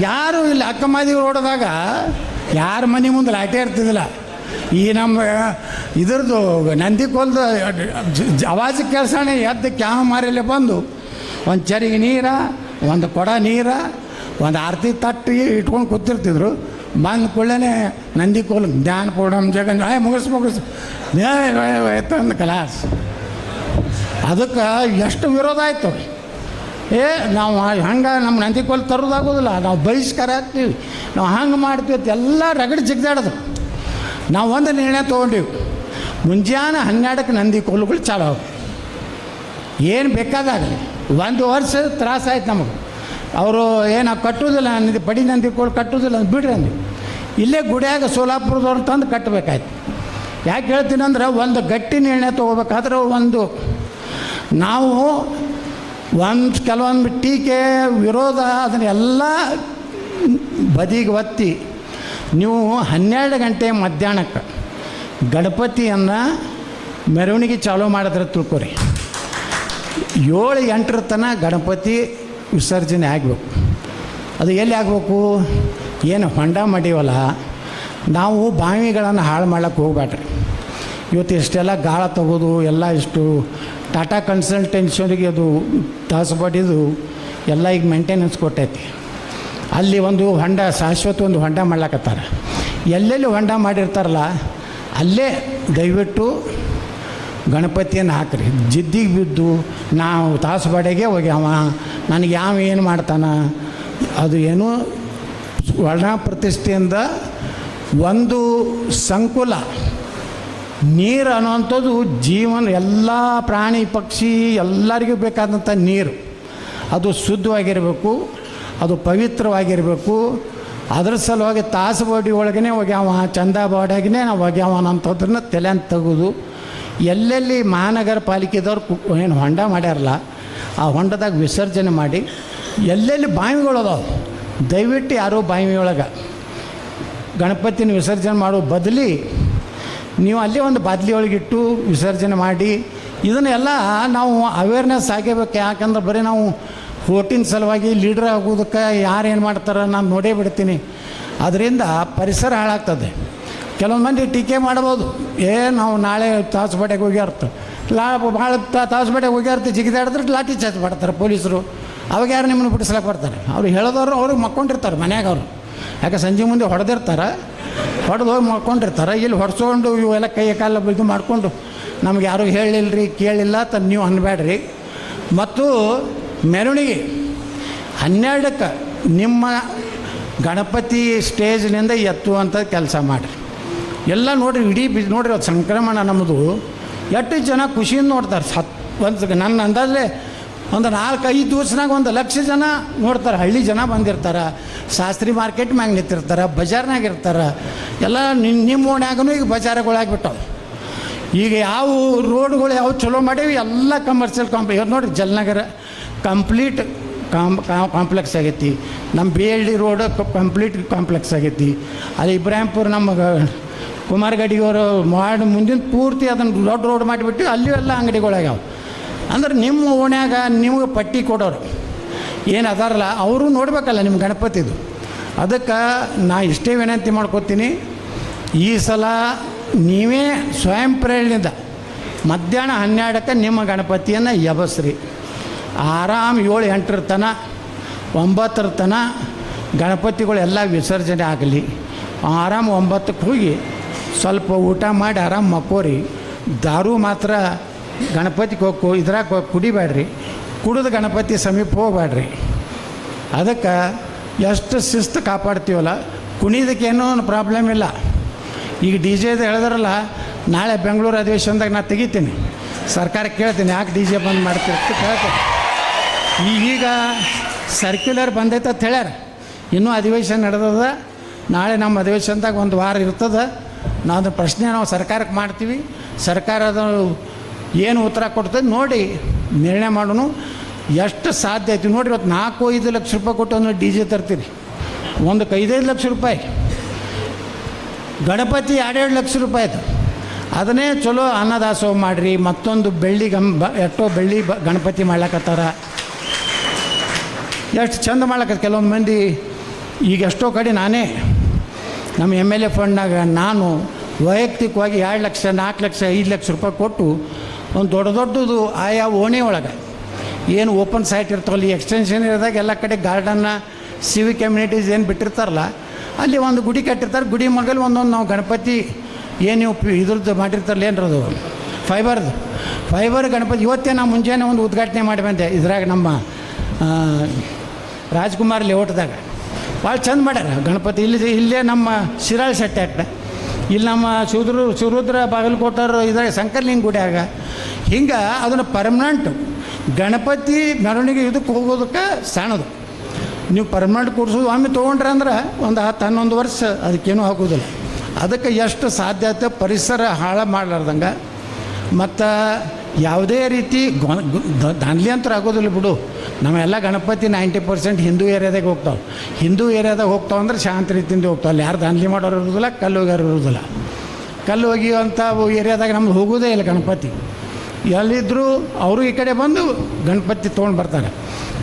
ಯಾರು ಇಲ್ಲಿ ಅಕ್ಕಮಾದಿ ರೋಡದಾಗ ಯಾರ ಮನೆ ಮುಂದೆ ಲಾಟೆ ಇರ್ತಿದ್ದಿಲ್ಲ ಈ ನಮ್ಮ, ಇದ್ರದ್ದು ನಂದಿ ಕೊಲ್ದು ಕೇಳ್ಸೋಣ ಎದ್ದು ಕ್ಯಾಮ ಮಾರಿಲ್ಲ ಬಂದು, ಒಂದು ಚರಿಗೆ ನೀರ, ಒಂದು ಕೊಡ ನೀರ ಒಂದು ಆರತಿ ತಟ್ಟಿ ಇಟ್ಕೊಂಡು ಕೂತಿರ್ತಿದ್ರು. ಬಂದ ಕೂಡಲೇ ನಂದಿ ಕೋಲ್ ಜ್ಞಾನ ಪೂರ್ಣಂ ಜಗನ್ ಆಯ್ ಮುಗಿಸ್ ಮುಗಿಸ್. ತಂದು ಕಲಾಸ್. ಅದಕ್ಕೆ ಎಷ್ಟು ವಿರೋಧ ಆಯಿತು? ಏ, ನಾವು ಹಂಗೆ ನಮ್ಮ ನಂದಿ ಕೋಲ್ ತರೋದಾಗೋದಿಲ್ಲ ನಾವು ಬಹಿಷ್ಕಾರ ಹಾಕ್ತೀವಿ ನಾವು ಹಂಗೆ ಮಾಡ್ತೀವಿ ಎಲ್ಲ ರಗಡಿ ಜಿಗ್ದಾಡೋದು. ನಾವು ಒಂದು ನಿರ್ಣಯ ತೊಗೊಂಡಿವಿ. ಮುಂಜಾನೆ ಹನ್ನೆರಡಕ್ಕೆ ನಂದಿ ಕೋಲುಗಳು ಚಾಲು. ಏನು ಬೇಕಾದಾಗಲಿ. ಒಂದು ವರ್ಷ ತ್ರಾಸಾಯ್ತು ನಮಗೆ. ಅವರು ಏನು ಕಟ್ಟೋದಿಲ್ಲ ನಂದಿ ಬಡಿ ನಂದಿ ಕೋಲು ಕಟ್ಟೋದಿಲ್ಲ ಅಂತ ಬಿಡ್ರಿ ಅಂದ್ವಿ ಇಲ್ಲೇ ಗುಡಿಯಾಗ ಸೋಲಾಪುರದವ್ರು ತಂದು ಕಟ್ಟಬೇಕಾಯ್ತು ಯಾಕೆ ಹೇಳ್ತೀನಿ ಅಂದ್ರೆ ಒಂದು ಗಟ್ಟಿ ನಿರ್ಣಯ ತೊಗೋಬೇಕಾದ್ರೆ ಒಂದು ನಾವು ಒಂದು ಕೆಲವೊಂದು ಟೀಕೆ, ವಿರೋಧ ಅದನ್ನೆಲ್ಲ ಬದಿಗೆ ಒತ್ತಿ ನೀವು ಹನ್ನೆರಡು ಗಂಟೆ ಮಧ್ಯಾಹ್ನಕ್ಕೆ ಗಣಪತಿಯನ್ನು ಮೆರವಣಿಗೆ ಚಾಲೂ ಮಾಡಿದ್ರೆ ತಿಳ್ಕೊರಿ. ಏಳು ಎಂಟರ ತನಕ ಗಣಪತಿ ವಿಸರ್ಜನೆ ಆಗಬೇಕು. ಅದು ಎಲ್ಲಿ ಆಗಬೇಕು? ಏನು ಹೊಂಡ ಮಾಡೀವಲ್ಲ ನಾವು ಬಾವಿಗಳನ್ನು ಹಾಳು ಮಾಡೋಕ್ಕೆ ಹೋಗ್ಬೇಡ್ರಿ ಇವತ್ತು ಇಷ್ಟೆಲ್ಲ ಗಾಳ ತಗೋದು, ಎಲ್ಲ ಇಷ್ಟು ಟಾಟಾ ಕನ್ಸಲ್ಟೆನ್ಸಿಗೆ ಅದು ತಾಸು ಎಲ್ಲ ಈಗ ಮೇಂಟೆನೆನ್ಸ್ ಕೊಟ್ಟೈತಿ. ಅಲ್ಲಿ ಒಂದು ಹೊಂಡ, ಶಾಶ್ವತ ಒಂದು ಹೊಂಡ ಮಾಡ್ಲಕತ್ತಾರೆ. ಎಲ್ಲೆಲ್ಲಿ ಹೊಂಡ ಮಾಡಿರ್ತಾರಲ್ಲ, ಅಲ್ಲೇ ದಯವಿಟ್ಟು ಗಣಪತಿಯನ್ನು ಹಾಕ್ರಿ. ಜಿದ್ದಿಗೆ ಬಿದ್ದು ನಾವು ತಾಸು ಬಾಡೆಗೆ ಹೋಗಿ ಹೋಗ್ಯಾವ ನನಗೆ ಯಾವ ಏನು ಮಾಡ್ತಾನ? ಅದು ಏನು ವರ್ಣ ಪ್ರತಿಷ್ಠೆಯಿಂದ ಒಂದು ಸಂಕುಲ, ನೀರು ಅನ್ನುವಂಥದ್ದು ಜೀವನ, ಎಲ್ಲ ಪ್ರಾಣಿ ಪಕ್ಷಿ ಎಲ್ಲರಿಗೂ ಬೇಕಾದಂಥ ನೀರು. ಅದು ಶುದ್ಧವಾಗಿರಬೇಕು, ಅದು ಪವಿತ್ರವಾಗಿರಬೇಕು. ಅದ್ರ ಸಲುವಾಗಿ ತಾಸು ಬಾಡಿ ಒಳಗೇ ಒಗ್ಯಾವ ಚಂದ ಬಾಡಿಯಾಗೇ ನಾವು ಒಗ್ಯಾವ ಅನ್ನೋಂಥದ್ರನ್ನ ತಲೆ ಅಂತ ತೆಗೆದು ಎಲ್ಲೆಲ್ಲಿ ಮಹಾನಗರ ಪಾಲಿಕೆದವ್ರು ಏನು ಹೊಂಡ ಮಾಡ್ಯಾರಲ್ಲ ಆ ಹೊಂಡದಾಗ ವಿಸರ್ಜನೆ ಮಾಡಿ ಎಲ್ಲೆಲ್ಲಿ ಬಾವಿಗಳು ದಯವಿಟ್ಟು ಯಾರೋ ಬಾವಿಯೊಳಗೆ ಗಣಪತಿನ ವಿಸರ್ಜನೆ ಮಾಡೋ ಬದಲಿ ನೀವು ಅಲ್ಲಿ ಒಂದು ಬಾದ್ಲಿ ಒಳಗಿಟ್ಟು ವಿಸರ್ಜನೆ ಮಾಡಿ, ಇದನ್ನೆಲ್ಲ ನಾವು ಅವೇರ್ನೆಸ್ ಆಗಬೇಕು. ಯಾಕಂದ್ರೆ ಬರೀ ನಾವು ಓಟಿನ ಸಲುವಾಗಿ ಲೀಡ್ರ್ ಆಗೋದಕ್ಕೆ ಯಾರು ಏನು ಮಾಡ್ತಾರೆ ನಾನು ನೋಡೇ ಬಿಡ್ತೀನಿ. ಅದರಿಂದ ಪರಿಸರ ಹಾಳಾಗ್ತದೆ. ಕೆಲವೊಂದು ಮಂದಿ ಟೀಕೆ ಮಾಡ್ಬೋದು. ಏ, ನಾವು ನಾಳೆ ತಾಸುಬಾಟೆಗೆ ಹೋಗ್ಯಾರ್ತ ಲಾ ಭಾಳ ತಾಸು ಬೇಟೆ ಹೋಗ್ಯಾರ್ತಿ, ಜಿಗಿದಾಡಿದ್ರೆ ಲಾಠಿ ಚಾಚ್ ಮಾಡ್ತಾರೆ ಪೊಲೀಸರು. ಅವಾಗ ಯಾರು ನಿಮ್ಮನ್ನು ಬಿಡಿಸ್ಲಕ್ಕೆ ಬರ್ತಾರೆ? ಅವ್ರು ಹೇಳೋದವ್ರು ಅವ್ರಿಗೆ ಮಕ್ಕೊಂಡಿರ್ತಾರೆ ಮನ್ಯಾಗ ಅವರು. ಯಾಕೆ ಸಂಜೆ ಮುಂದೆ ಹೊಡೆದಿರ್ತಾರೆ? ಹೊಡೆದು ಹೋಗಿ ಮಕ್ಕೊಂಡಿರ್ತಾರೆ. ಇಲ್ಲಿ ಹೊಡ್ಸ್ಕೊಂಡು ಇವೆಲ್ಲ ಕೈ ಕಾಲ ಇದು ಮಾಡಿಕೊಂಡು ನಮ್ಗೆ ಯಾರೂ ಹೇಳಿಲ್ಲರಿ ಕೇಳಿಲ್ಲ ತನ್ನ ನೀವು ಅನ್ಬೇಡ್ರಿ ಮತ್ತು ಮೆರವಣಿಗೆ. ಹನ್ನೆರಡಕ್ಕೆ ನಿಮ್ಮ ಗಣಪತಿ ಸ್ಟೇಜ್ನಿಂದ ಎತ್ತುವಂಥ ಕೆಲಸ ಮಾಡಿರಿ. ಎಲ್ಲ ನೋಡಿರಿ, ಇಡೀ ಬಿ ನೋಡಿರಿ ಅದು ಸಂಕ್ರಮಣ ನಮ್ಮದು ಎಷ್ಟು ಜನ ಖುಷಿಯಿಂದ ನೋಡ್ತಾರೆ. ಸತ್, ಒಂದು ನನ್ನ ಅಂದಾಜೆ ಒಂದು ನಾಲ್ಕು, ಐದು ದಿವಸನಾಗ ಒಂದು ಲಕ್ಷ ಜನ ನೋಡ್ತಾರೆ. ಹಳ್ಳಿ ಜನ ಬಂದಿರ್ತಾರೆ. ಶಾಸ್ತ್ರಿ ಮಾರ್ಕೆಟ್ ಮ್ಯಾಗ ನಿಂತಿರ್ತಾರೆ, ಬಜಾರ್ನಾಗ ಇರ್ತಾರೆ. ಎಲ್ಲ ನಿಮ್ಮ ನಿಮ್ಮ ಓಣ್ಯಾಗೂ ಈಗ ಬಜಾರಗಳಾಗ್ಬಿಟ್ಟವು. ಈಗ ಯಾವ ರೋಡ್ಗಳು ಯಾವ ಚಲೋ ಮಾಡೀವಿ, ಎಲ್ಲ ಕಮರ್ಷಿಯಲ್ ಕಾಂಪ್ಲೆಕ್ಸ್ ಇವ್ರು ನೋಡಿ ಜಲ್ನಗರ ಕಂಪ್ಲೀಟ್ ಕಾಮ್ ಕಾಂಪ್ಲೆಕ್ಸ್ ಆಗೈತಿ. ನಮ್ಮ B L D road complete complex ಆಗೈತಿ. ಅಲ್ಲಿ ಇಬ್ರಾಹಿಂಪುರ ನಮ್ಮ ಕುಮಾರ್ ಗಡಿಗೆಯವರು ಮಾಡಿ ಮುಂದಿನ ಪೂರ್ತಿ ಅದನ್ನು ದೊಡ್ಡ ರೋಡ್ ಮಾಡಿಬಿಟ್ಟು ಅಲ್ಲಿಯೂ ಎಲ್ಲ ಅಂಗಡಿಗಳಾಗ್ಯಾವ. ಅಂದ್ರೆ ನಿಮ್ಮ ಓಣ್ಯಾಗ ನಿಮಗೆ ಪಟ್ಟಿ ಕೊಡೋರು. ಏನು ಅದಾರಲ್ಲ, ಅವರು ನೋಡ್ಬೇಕಲ್ಲ ನಿಮ್ಮ ಗಣಪತಿದು. ಅದಕ್ಕೆ ನಾ ಇಷ್ಟೇ ವಿನಂತಿ ಮಾಡ್ಕೊತೀನಿ, ಈ ಸಲ ನೀವೇ ಸ್ವಯಂ ಪ್ರೇರಣೆಯಿಂದ ಮಧ್ಯಾಹ್ನ ಹನ್ನೆರಡಕ್ಕೆ ನಿಮ್ಮ ಗಣಪತಿಯನ್ನು ಎಬಸ್ರಿ. ಆರಾಮ್ ಏಳು ಎಂಟರ ತನ, ಒಂಬತ್ತರ ತನ ಗಣಪತಿಗಳೆಲ್ಲ ವಿಸರ್ಜನೆ ಆಗಲಿ. ಆರಾಮ್ ಒಂಬತ್ತಕ್ಕೆ ಹೋಗಿ ಸ್ವಲ್ಪ ಊಟ ಮಾಡಿ ಆರಾಮ್ ಮಕ್ಕೋರಿ. ದಾರು ಮಾತ್ರ ಗಣಪತಿ ಕೊಕ್ಕು ಇದ್ರಾಗ ಕುಡಿಬೇಡ್ರಿ. ಕುಡಿದು ಗಣಪತಿ ಸಮೀಪ ಹೋಗ್ಬೇಡ್ರಿ. ಅದಕ್ಕೆ ಎಷ್ಟು ಶಿಸ್ತು ಕಾಪಾಡ್ತೀವಲ್ಲ. ಕುಣಿದಕ್ಕೇನೋ ಪ್ರಾಬ್ಲಮ್ ಇಲ್ಲ. ಈಗ ಡಿ ಜೆದು ಹೇಳಿದ್ರಲ್ಲ, ನಾಳೆ ಬೆಂಗಳೂರು ಅಧಿವೇಶನದಾಗ ನಾನು ತೆಗಿತೀನಿ. ಸರ್ಕಾರ ಕೇಳ್ತೀನಿ, ಯಾಕೆ ಡಿ ಜೆ ಬಂದ್ ಮಾಡ್ತೀರಿ ಅಂತ ಕೇಳ್ತೀನಿ. ಈಗೀಗ ಸರ್ಕ್ಯುಲರ್ ಬಂದೈತೆ ಅಂತ ಹೇಳ್ಯಾರ. ಇನ್ನೂ ಅಧಿವೇಶನ ನಡೆದದ. ನಾಳೆ ನಮ್ಮ ಅಧಿವೇಶನದಾಗ ಒಂದು ವಾರ ಇರ್ತದೆ. ನಾವು ಪ್ರಶ್ನೆ ನಾವು ಸರ್ಕಾರಕ್ಕೆ ಮಾಡ್ತೀವಿ. ಸರ್ಕಾರ ಅದು ಏನು ಉತ್ತರ ಕೊಡ್ತದೆ ನೋಡಿ, ನಿರ್ಣಯ ಮಾಡೋಣ ಎಷ್ಟು ಸಾಧ್ಯ ಐತಿ ನೋಡಿ ಇವತ್ತು ನಾಲ್ಕು ಐದು ಲಕ್ಷ ರೂಪಾಯಿ ಕೊಟ್ಟು ಒಂದು ಡಿ ಜೆ ತರ್ತೀರಿ. ಒಂದಕ್ಕೆ ಐದೈದು ಲಕ್ಷ ರೂಪಾಯಿ. ಗಣಪತಿ ಎರಡೆರಡು ಲಕ್ಷ ರೂಪಾಯಿ ಅದು. ಅದನ್ನೇ ಚಲೋ ಅನ್ನದಾಸೋಹ ಮಾಡಿರಿ, ಮತ್ತೊಂದು ಬೆಳ್ಳಿ ಗಂ ಬ ಎಷ್ಟೋ ಬೆಳ್ಳಿ ಬ ಗಣಪತಿ ಮಾಡ್ಲಕತ್ತಾರ. ಎಷ್ಟು ಚಂದ ಮಾಡ್ಲಕತ್ತ ಕೆಲವೊಂದು ಮಂದಿ. ಈಗ ಎಷ್ಟೋ ಕಡೆ ನಾನೇ, ನಮ್ಮ ಎಂ ಎಲ್ ಎ ಫಂಡ್ನಾಗ ನಾನು ವೈಯಕ್ತಿಕವಾಗಿ ಎರಡು ಲಕ್ಷ, ನಾಲ್ಕು ಲಕ್ಷ, ಐದು ಲಕ್ಷ ರೂಪಾಯಿ ಕೊಟ್ಟು ಒಂದು ದೊಡ್ಡ ದೊಡ್ಡದು ಆಯಾ ಓಣಿ ಒಳಗೆ. ಏನು ಓಪನ್ ಸೈಟ್ ಇರ್ತಾವಲ್ಲ, ಈ ಎಕ್ಸ್ಟೆನ್ಷನ್ ಇರೋದಾಗ ಎಲ್ಲ ಕಡೆ ಗಾರ್ಡನ್ನ ಸಿವಿ ಕಮ್ಯುನಿಟೀಸ್ ಏನು ಬಿಟ್ಟಿರ್ತಾರಲ್ಲ, ಅಲ್ಲಿ ಒಂದು ಗುಡಿ ಕಟ್ಟಿರ್ತಾರೆ. ಗುಡಿ ಮಗಲ್ ಒಂದೊಂದು ನಾವು ಗಣಪತಿ ಏನು ಇದ್ರದ್ದು ಮಾಡಿರ್ತಾರಲ್ಲ ಏನರದು ಫೈಬರ್ದು ಫೈಬರ್ ಗಣಪತಿ, ಇವತ್ತೇ ನಾವು ಮುಂಜಾನೆ ಒಂದು ಉದ್ಘಾಟನೆ ಮಾಡಿ ಬಂದೆ. ಇದ್ರಾಗ ನಮ್ಮ ರಾಜ್ಕುಮಾರ್ ಲೇಔಟ್ದಾಗ ಭಾಳ ಚಂದ ಮಾಡ್ಯಾರ ಗಣಪತಿ. ಇಲ್ಲಿ, ಇಲ್ಲೇ ನಮ್ಮ ಶಿರಾಳ್ ಶೆಟ್ಟಿ ಅಟ್ಟ. ಇಲ್ಲಿ ನಮ್ಮ ಶಿವದ್ರ ಶಿವರುದ್ರ ಬಾಗಲಕೋಟರು ಇದ್ರಾಗ ಸಂಕರ್ಲಿಂಗ ಗುಡಿಯಾಗ ಹಿಂಗೆ ಅದನ್ನು ಪರ್ಮನೆಂಟ್ ಗಣಪತಿ ಮೆರವಣಿಗೆ ಇದಕ್ಕೆ ಹೋಗೋದಕ್ಕೆ ಸಣ್ಣದು ನೀವು ಪರ್ಮನೆಂಟ್ ಕೂಡ್ಸೋದು ಒಮ್ಮೆ ತೊಗೊಂಡ್ರೆ ಅಂದ್ರೆ ಒಂದು ಹತ್ತು ಹನ್ನೊಂದು ವರ್ಷ ಅದಕ್ಕೇನೂ ಹಾಕೋದಿಲ್ಲ ಅದಕ್ಕೆ ಎಷ್ಟು ಸಾಧ್ಯತೆ ಪರಿಸರ ಹಾಳು ಮಾಡಲಾರ್ದಂಗೆ. ಮತ್ತು ಯಾವುದೇ ರೀತಿ ಗೊ- ಗೊ- ದ- ದಾಂಧಲಿ ಅಂತೂ ಆಗೋದಿಲ್ಲ ಬಿಡು. ನಮ್ಮೆಲ್ಲ ಗಣಪತಿ ನೈಂಟಿ ಪರ್ಸೆಂಟ್ ಹಿಂದೂ ಏರಿಯಾದಾಗ ಹೋಗ್ತಾವೆ. ಹಿಂದೂ ಏರಿಯಾದಾಗ ಹೋಗ್ತಾವೆ ಅಂದ್ರೆ ಶಾಂತ ರೀತಿಯಿಂದ ಹೋಗ್ತಾವೆ. ಅಲ್ಲಿ ಯಾರು ದಾಂಧಲಿ ಮಾಡೋರು ಇರೋದಿಲ್ಲ, ಕಲ್ಲು ಹೋಗ್ಯಾರು ಇರೋದಿಲ್ಲ. ಕಲ್ಲು ಒಗಿಯುವಂಥ ಏರಿಯಾದಾಗ ನಮ್ಗೆ ಹೋಗೋದೇ ಇಲ್ಲ ಗಣಪತಿ. ಎಲ್ಲಿದ್ದರೂ ಅವರು ಈ ಕಡೆ ಬಂದು ಗಣಪತಿ ತೊಗೊಂಡು ಬರ್ತಾರೆ.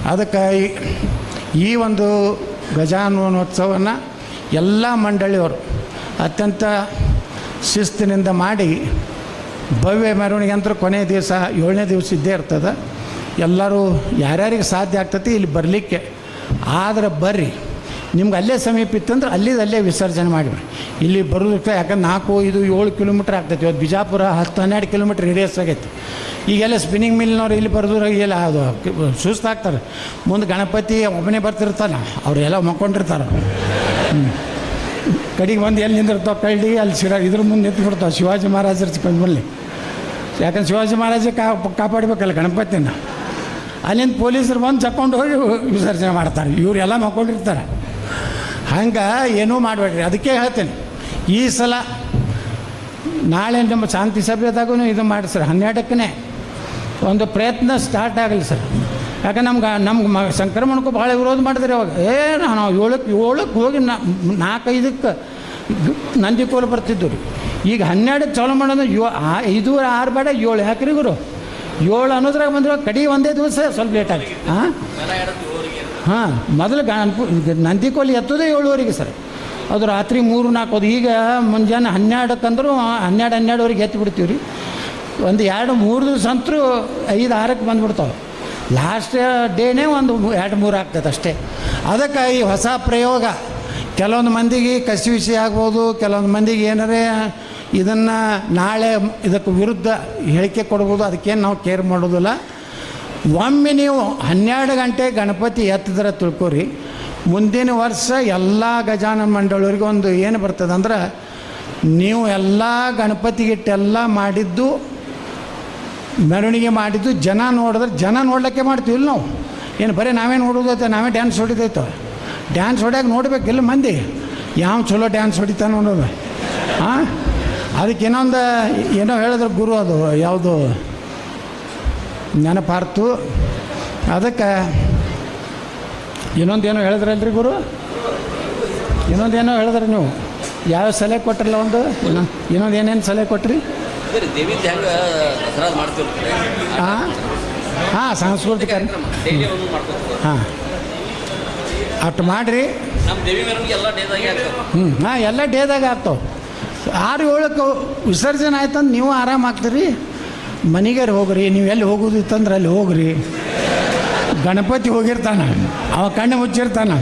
ಅದಕ್ಕೆ ಈ- ಈ ಒಂದು ಗಜಾನೋತ್ಸವವನ್ನು ಎಲ್ಲ ಮಂಡಳಿಯವರು ಅತ್ಯಂತ ಶಿಸ್ತಿನಿಂದ ಮಾಡಿ ಭವ್ಯ ಮೆರವಣಿಗೆ ಅಂತ ಕೊನೆ ದಿವಸ, ಏಳನೇ ದಿವಸ ಇದ್ದೇ ಇರ್ತದೆ. ಎಲ್ಲರೂ ಯಾರ್ಯಾರಿಗೆ ಸಾಧ್ಯ ಆಗ್ತತಿ ಇಲ್ಲಿ ಬರಲಿಕ್ಕೆ. ಆದ್ರೆ ಬರ್ರಿ. ನಿಮ್ಗೆ ಅಲ್ಲೇ ಸಮೀಪ ಇತ್ತಂದ್ರೆ ಅಲ್ಲಿದ್ದು ಅಲ್ಲೇ ವಿಸರ್ಜನೆ ಮಾಡಿಬಿಡಿ ಇಲ್ಲಿ ಬರೋದಕ್ಕೆ ಯಾಕಂದ್ರೆ ನಾಲ್ಕು ಇದು ಏಳು ಕಿಲೋಮೀಟ್ರ್ ಆಗ್ತೈತಿ. ಇವತ್ತು ಬಿಜಾಪುರ ಹತ್ತು, ಹನ್ನೆರಡು ಕಿಲೋಮೀಟ್ರ್ ರೇಡಿಯಸ್ ಆಗೈತಿ. ಈಗೆಲ್ಲ ಸ್ಪಿನ್ನಿಂಗ್ ಮಿಲ್ನವ್ರು ಇಲ್ಲಿ ಬರೋದ್ರ ಎಲ್ಲ ಅದು ಸುಸ್ತಾಗ್ತಾರೆ. ಮುಂದೆ ಗಣಪತಿ ಒಬ್ಬನೇ ಬರ್ತಿರ್ತಾನೆ, ಅವರೆಲ್ಲ ಮಕ್ಕೊಂಡಿರ್ತಾರೆ. ಕಡೆಗೆ ಬಂದು ಎಲ್ಲಿ ನಿಂದಿರ್ತಾವೆ ಕಳ್ಳಿ ಅಲ್ಲಿ ಶಿರಾ ಇದ್ರ ಮುಂದೆ ನಿಂತು ಬಿಡ್ತಾವೆ ಶಿವಾಜಿ ಮಹಾರಾಜರ ಬಂದ್ಮಲ್ಲಿ ಯಾಕಂದ್ರೆ ಶಿವಾಜಿ ಮಹಾರಾಜ ಕಾ, ಕಾಪಾಡಬೇಕಲ್ಲ ಗಣಪತಿನ. ಅಲ್ಲಿಂದ ಪೊಲೀಸರು ಬಂದು ಚಕ್ಕೊಂಡು ಹೋಗಿ ವಿಸರ್ಜನೆ ಮಾಡ್ತಾರೆ. ಇವರೆಲ್ಲ ಮಕ್ಕೊಂಡಿರ್ತಾರೆ. ಹಂಗೆ ಏನೂ ಮಾಡಬೇಡ್ರಿ. ಅದಕ್ಕೆ ಹೇಳ್ತೇನೆ. ಈ ಸಲ ನಾಳೆ ನಮ್ಮ ಶಾಂತಿ ಸಭೆದಾಗೂ ಇದು ಮಾಡಿ ಸರ್ ಹನ್ನೆರಡಕ್ಕೇ ಒಂದು ಪ್ರಯತ್ನ ಸ್ಟಾರ್ಟ್ ಆಗಲಿ ಸರ್. ಯಾಕಂದ್ರೆ ನಮ್ಗೆ ನಮ್ಗೆ ಮ, ಸಂಕ್ರಮಣಕ್ಕೂ ಭಾಳ ವಿರೋಧ ಮಾಡಿದ್ರೆ ಅವಾಗ. ಏ ನಾವು ಏಳಕ್ಕೆ ಏಳಕ್ಕೆ ಹೋಗಿ ನಾಲ್ಕೈದಕ್ಕೆ ನಂದಿಕೋಲು ಬರ್ತಿದ್ದು ರೀ. ಈಗ ಹನ್ನೆರಡು ಚಾಲು ಮಾಡೋದು ಯೋ, ಆ ಐದು, ಆರು ಬೇಡ, ಏಳು ಯಾಕ್ರಿ ಗುರು? ಏಳು ಅನ್ನೋದ್ರಾಗ ಬಂದ್ರೆ ಕಡಿ ಒಂದೇ ದಿವಸ ಸ್ವಲ್ಪ ಲೇಟ್ ಆಗಿ. ಹಾಂ ಹಾಂ, ಮೊದಲು ನಂದಿಕೋಲು ನಂದಿ ಕೋಲಿ ಎತ್ತೋದೇ ಏಳುವರೆಗೆ ಸರ್. ಅದು ರಾತ್ರಿ ಮೂರು, ನಾಲ್ಕು, ಅದು ಈಗ ಮುಂಜಾನೆ ಹನ್ನೆರಡಕ್ಕಂದ್ರೂ ಹನ್ನೆರಡು, ಹನ್ನೆರಡುವರೆಗೆ ಎತ್ತಿ ಬಿಡ್ತೀವಿ ರೀ. ಒಂದು ಎರಡು, ಮೂರು ದಿವಸ ಅಂತರೂ ಐದು, ಆರಕ್ಕೆ ಬಂದ್ಬಿಡ್ತಾವೆ. ಲಾಸ್ಟ್ ಡೇನೇ ಒಂದು ಎರಡು ಮೂರು ಆಗ್ತದೆ ಅಷ್ಟೇ. ಅದಕ್ಕೆ ಈ ಹೊಸ ಪ್ರಯೋಗ. ಕೆಲವೊಂದು ಮಂದಿಗೆ ಕಸಿ ವಿಷಯ ಆಗ್ಬೋದು, ಕೆಲವೊಂದು ಮಂದಿಗೆ ಏನರೇ ಇದನ್ನು ನಾಳೆ ಇದಕ್ಕೆ ವಿರುದ್ಧ ಹೇಳಿಕೆ ಕೊಡ್ಬೋದು, ಅದಕ್ಕೇನು ನಾವು ಕೇರ್ ಮಾಡೋದಿಲ್ಲ. ಒಮ್ಮೆ ನೀವು ಹನ್ನೆರಡು ಗಂಟೆ ಗಣಪತಿ ಎತ್ತಿದ್ರೆ ತಿಳ್ಕೊರಿ. ಮುಂದಿನ ವರ್ಷ ಎಲ್ಲ ಗಜಾನ ಮಂಡಳವರಿಗೆ ಒಂದು ಏನು ಬರ್ತದೆ ಅಂದ್ರೆ, ನೀವು ಎಲ್ಲ ಗಣಪತಿಗಿಟ್ಟೆಲ್ಲ ಮಾಡಿದ್ದು ಮೆರವಣಿಗೆ ಮಾಡಿದ್ದು ಜನ ನೋಡಿದ್ರೆ ಜನ ನೋಡ್ಲಿಕ್ಕೆ ಮಾಡ್ತೀವಿಲ್ಲ ನಾವು. ಏನು ಬರೀ ನಾವೇ ನೋಡೋದೈತೆ ನಾವೇ ಡ್ಯಾನ್ಸ್ ಹೊಡಿದೈತೆ ಡ್ಯಾನ್ಸ್ ಹೊಡ್ಯಾಗ ನೋಡ್ಬೇಕಿಲ್ಲ ಮಂದಿ? ಯಾವ ಚಲೋ ಡ್ಯಾನ್ಸ್ ಹೊಡಿತಾನೆ ಅನ್ನೋದು. ಹಾಂ ಅದಕ್ಕೆ ಇನ್ನೊಂದು, ಏನೋ ಹೇಳಿದ್ರು ಗುರು ಅದು, ಯಾವುದು? ನೆನಪಾರ್ತು. ಅದಕ್ಕೆ ಇನ್ನೊಂದೇನೋ ಹೇಳಿದ್ರಲ್ರಿ ಗುರು? ಇನ್ನೊಂದೇನೋ ಹೇಳಿದ್ರಿ ನೀವು? ಯಾವ ಸಲಹೆ ಕೊಟ್ರಲ್ಲ ಒಂದು? ಇನ್ನೊ- ಇನ್ನೊಂದು ಏನೇನು ಸಲಹೆ ಕೊಟ್ರಿ? ಅದೇ ದೇವಿದು ಹೆಂಗೆ ದಸರಾ ಮಾಡ್ತೀವಿ ಹಾಂ ಹಾಂ ಸಾಂಸ್ಕೃತಿಕ ಕಾರ್ಯಕ್ರಮ ಡೈಲಿ ಒಂದು ಹಾಂ. ಅಷ್ಟು ಮಾಡಿರಿ. ನಮ್ಮ ದೇವಿ ಮೆರವಣಿಗೆ ಎಲ್ಲ ಡೇದಾಗೆ ಹ್ಞೂ ಹಾಂ ಎಲ್ಲ ಡೇದಾಗ ಆಗ್ತಾವೆ. ಆರು ಏಳಕ್ಕೆ ವಿಸರ್ಜನೆ ಆಯ್ತಂದ್ರೆ ನೀವು ಆರಾಮ ಆಗ್ತೀರಿ? ಹೋಗ್ರಿ ನೀವು ಎಲ್ಲಿ ಹೋಗೋದಿತ್ತಂದ್ರೆ ಅಲ್ಲಿ ಹೋಗ್ರಿ. ಗಣಪತಿ ಹೋಗಿರ್ತಾನೆ ಅವ ಕಣ್ಣು ಮುಚ್ಚಿರ್ತಾನೆ.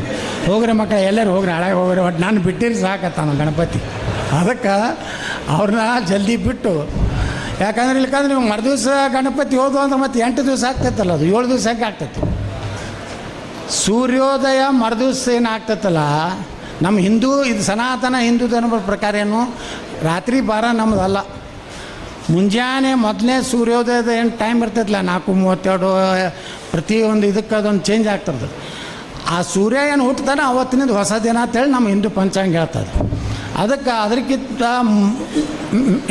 ಹೋಗ್ರಿ ಮಕ್ಕಳ ಎಲ್ಲರೂ ಹೋಗ್ರಿ ಹಳಗೆ ಹೋಗ್ರಿ ಒಟ್ಟು ನಾನು ಬಿಟ್ಟಿರಿ ಸಾಕತ್ತಾನ ಗಣಪತಿ. ಅದಕ್ಕೆ ಅವ್ರನ್ನ ಜಲ್ದಿ ಬಿಟ್ಟು. ಯಾಕಂದ್ರೆ ಇಲ್ಲಕಂದ್ರೆ ನೀವು ಮರುದಿವ್ಸ ಗಣಪತಿ ಹೋದು ಅಂದ್ರೆ ಮತ್ತೆ ಎಂಟು ದಿವಸ ಆಗ್ತೈತಲ್ಲ ಅದು, ಏಳು ದಿವಸ ಹೆಂಗೆ ಆಗ್ತೈತಿ? ಸೂರ್ಯೋದಯ ಮರುದಿವ್ಸ ಏನು ಆಗ್ತೈತಲ್ಲ, ನಮ್ಮ ಹಿಂದೂ, ಇದು ಸನಾತನ ಹಿಂದೂ ಧರ್ಮದ ಪ್ರಕಾರ ಏನು? ರಾತ್ರಿ ಬಾರ ನಮ್ಮದಲ್ಲ ಮುಂಜಾನೆ ಮೊದಲನೇ ಸೂರ್ಯೋದಯದ ಏನು ಟೈಮ್ ಇರ್ತೈತಲ್ಲ, ನಾಲ್ಕು ಮೂವತ್ತೆರಡು ಪ್ರತಿಯೊಂದು ಇದಕ್ಕೆ ಅದೊಂದು ಚೇಂಜ್ ಆಗ್ತದೆ. ಆ ಸೂರ್ಯ ಏನು ಹುಟ್ಟತಾನೆ ಅವತ್ತಿನಿಂದ ಹೊಸ ದಿನ ಅಂತೇಳಿ ನಮ್ಮ ಹಿಂದೂ ಪಂಚಾಂಗ ಹೇಳ್ತದೆ. ಅದಕ್ಕೆ ಅದಕ್ಕಿಂತ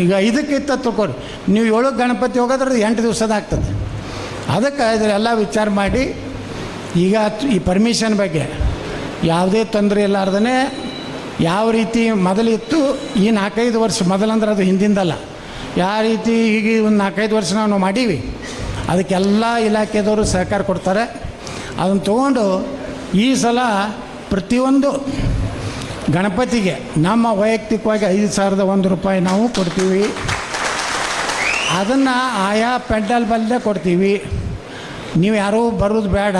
ಈಗ ಇದಕ್ಕಿಂತ ತಗೋರಿ ನೀವು ಏಳು ಗಣಪತಿ ಹೋಗೋದ್ರೆ ಎಂಟು ದಿವಸದ ಆಗ್ತದೆ. ಅದಕ್ಕೆ ಇದರೆಲ್ಲ ವಿಚಾರ ಮಾಡಿ, ಈಗ ಈ ಪರ್ಮಿಷನ್ ಬಗ್ಗೆ ಯಾವುದೇ ತೊಂದರೆ ಇಲ್ಲಾರ್ದೇ ಯಾವ ರೀತಿ ಮೊದಲಿತ್ತು, ಈ ನಾಲ್ಕೈದು ವರ್ಷ ಮೊದಲಂದ್ರೆ ಅದು ಹಿಂದಿಂದಲ್ಲ. ಯಾವ ರೀತಿ ಈಗ ಒಂದು ನಾಲ್ಕೈದು ವರ್ಷ ನಾವು ಮಾಡೀವಿ, ಅದಕ್ಕೆಲ್ಲ ಇಲಾಖೆದವರು ಸಹಕಾರ ಕೊಡ್ತಾರೆ. ಅದನ್ನು ತೊಗೊಂಡು ಈ ಸಲ ಪ್ರತಿಯೊಂದು ಗಣಪತಿಗೆ ನಮ್ಮ ವೈಯಕ್ತಿಕವಾಗಿ ಐದು ಸಾವಿರದ ಒಂದು ರೂಪಾಯಿ ನಾವು ಕೊಡ್ತೀವಿ. ಅದನ್ನು ಆಯಾ ಪೆಂಡಾಲ್ ಬಲ್ಲೇ ಕೊಡ್ತೀವಿ. ನೀವು ಯಾರೂ ಬರೋದು ಬೇಡ.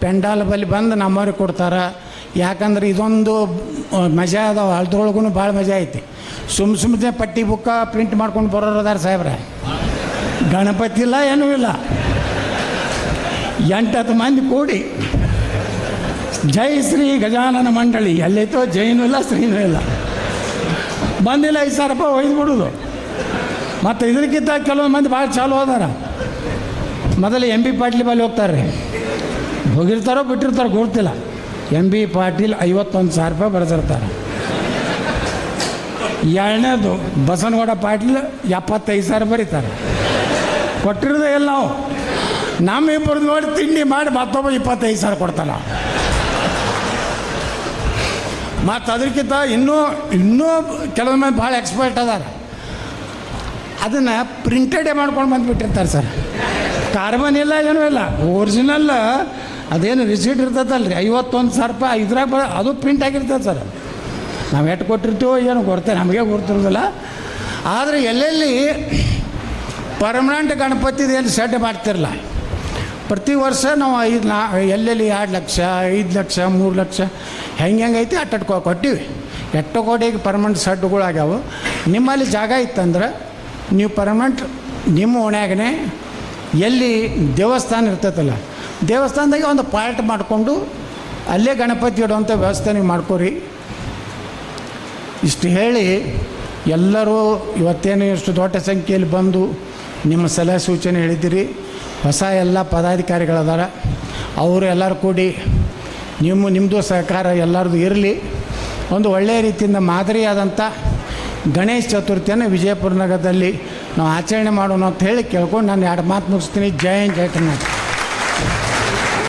ಪೆಂಡಾಲ್ ಬಲ್ಲಿ ಬಂದು ನಮ್ಮವ್ರಿಗೆ ಕೊಡ್ತಾರೆ. ಯಾಕಂದ್ರೆ ಇದೊಂದು ಮಜಾ ಅದಾವ. ಅದ್ರೊಳಗೂ ಭಾಳ ಮಜಾ ಐತಿ. ಸುಮ್ ಸುಮ್ಮನೆ ಪಟ್ಟಿ ಬುಕ್ಕ ಪ್ರಿಂಟ್ ಮಾಡ್ಕೊಂಡು ಬರೋರು ಅದಾರ ಸಾಹೇಬ್ರೆ. ಗಣಪತಿ ಇಲ್ಲ, ಏನೂ ಇಲ್ಲ. ಎಂಟತ್ತು ಮಂದಿ ಕೂಡಿ ಜೈ ಶ್ರೀ ಗಜಾನನ ಮಂಡಳಿ. ಎಲ್ಲಿತ್ತು ಜೈನೂ ಇಲ್ಲ ಶ್ರೀನೂ ಇಲ್ಲ. ಬಂದಿಲ್ಲ ಐದು ಸಾವಿರ ರೂಪಾಯಿ ಒಯ್ದು ಬಿಡೋದು. ಮತ್ತು ಇದಕ್ಕಿಂತ ಕೆಲವೊಂದು ಮಂದಿ ಭಾಳ ಚಾಲು ಹೋದಾರ ಮೊದಲು ಎಂ ಬಿ ಪಾಟೀಲ್ ಬಳಿ ಹೋಗ್ತಾರೆ. ರೀ ಹೋಗಿರ್ತಾರೋ ಬಿಟ್ಟಿರ್ತಾರೋ ಗೊತ್ತಿಲ್ಲ. ಎಂ ಬಿ ಪಾಟೀಲ್ ಐವತ್ತೊಂದು ಸಾವಿರ ರೂಪಾಯಿ ಬರೆದಿರ್ತಾರೆ. ಎರಡನೇದು, ಬಸನಗೌಡ ಪಾಟೀಲ್ ಎಪ್ಪತ್ತೈದು ಸಾವಿರ ಬರೀತಾರೆ. ಕೊಟ್ಟಿರೋದೇ ಇಲ್ಲ ನಾವು. ನಮ್ಮ ಇಬ್ಬರದ್ದು ನೋಡಿ ತಿಂಡಿ ಮಾಡಿ ಮತ್ತೊಬ್ಬ ಇಪ್ಪತ್ತೈದು ಸಾವಿರ ಕೊಡ್ತಾನ. ಮತ್ತು ಅದಕ್ಕಿಂತ ಇನ್ನೂ ಇನ್ನೂ ಕೆಲವೊಮ್ಮೆ ಭಾಳ ಎಕ್ಸ್ಪರ್ಟ್ ಅದಾರ. ಅದನ್ನು ಪ್ರಿಂಟೆಡೇ ಮಾಡ್ಕೊಂಡು ಬಂದುಬಿಟ್ಟಿರ್ತಾರೆ ಸರ್. ಕಾರ್ಬನ್ ಇಲ್ಲ, ಏನೂ ಇಲ್ಲ. ಒರಿಜಿನಲ್ ಅದೇನು ರಿಸೀಟ್ ಇರ್ತೈತಲ್ಲ ರೀ ಐವತ್ತೊಂದು ಸಾವಿರ ರೂಪಾಯಿ ಇದ್ರಾಗ ಬ, ಅದು ಪ್ರಿಂಟ್ ಆಗಿರ್ತದೆ ಸರ್. ನಾವು ಎಷ್ಟು ಕೊಟ್ಟಿರ್ತೀವೋ ಏನು ಕೊಡ್ತೇವೆ ನಮಗೆ ಗೊತ್ತಿರೋದಿಲ್ಲ. ಆದರೆ ಎಲ್ಲೆಲ್ಲಿ ಪರ್ಮನೆಂಟ್ ಗಣಪತಿದೇನು ಸೆಟ್ ಮಾಡ್ತಿರಲ್ಲ ಪ್ರತಿ ವರ್ಷ ನಾವು ಐದು ನಾ ಎಲ್ಲೆಲ್ಲಿ ಎರಡು ಲಕ್ಷ, ಐದು ಲಕ್ಷ, ಮೂರು ಲಕ್ಷ, ಹೆಂಗೆ ಹೆಂಗೆ ಐತಿ ಅಟ್ಟ ಕೊ ಕೊಟ್ಟಿವಿ. ಎಟ್ಟು ಕೋಟಿಗೆ ಪರ್ಮನೆಂಟ್ ಸಡ್ಡುಗಳಾಗ್ಯಾವು. ನಿಮ್ಮಲ್ಲಿ ಜಾಗ ಇತ್ತಂದ್ರೆ ನೀವು ಪರ್ಮನೆಂಟ್ ನಿಮ್ಮ ಓಣ್ಯಾಗನೆ ಎಲ್ಲಿ ದೇವಸ್ಥಾನ ಇರ್ತೈತಲ್ಲ, ದೇವಸ್ಥಾನದಾಗೆ ಒಂದು ಪಾರ್ಟ್ ಮಾಡಿಕೊಂಡು ಅಲ್ಲೇ ಗಣಪತಿ ಇಡುವಂಥ ವ್ಯವಸ್ಥೆ ನೀವು ಮಾಡ್ಕೋರಿ. ಇಷ್ಟು ಹೇಳಿ ಎಲ್ಲರೂ ಇವತ್ತೇನು ಇಷ್ಟು ದೊಡ್ಡ ಸಂಖ್ಯೆಯಲ್ಲಿ ಬಂದು ನಿಮ್ಮ ಸಲಹೆ ಸೂಚನೆ ಹೇಳಿದ್ದೀರಿ ಹೊಸ ಎಲ್ಲ ಪದಾಧಿಕಾರಿಗಳದಾರ. ಅವರು ಎಲ್ಲರೂ ಕೂಡಿ ನಿಮ್ಮ ನಿಮ್ಮದು ಸಹಕಾರ ಎಲ್ಲರದು ಇರಲಿ. ಒಂದು ಒಳ್ಳೆಯ ರೀತಿಯಿಂದ ಮಾದರಿಯಾದಂಥ ಗಣೇಶ ಚತುರ್ಥಿಯನ್ನು ವಿಜಯಪುರ ನಗರದಲ್ಲಿ ನಾವು ಆಚರಣೆ ಮಾಡೋಣ ಅಂತ ಹೇಳಿ ಕೇಳ್ಕೊಂಡು ನಾನು ಎರಡು ಮಾತು ಮುಗಿಸ್ತೀನಿ. ಜೈ ಹಿಂದ್, ಜೈ ಕರ್ನಾಟಕ.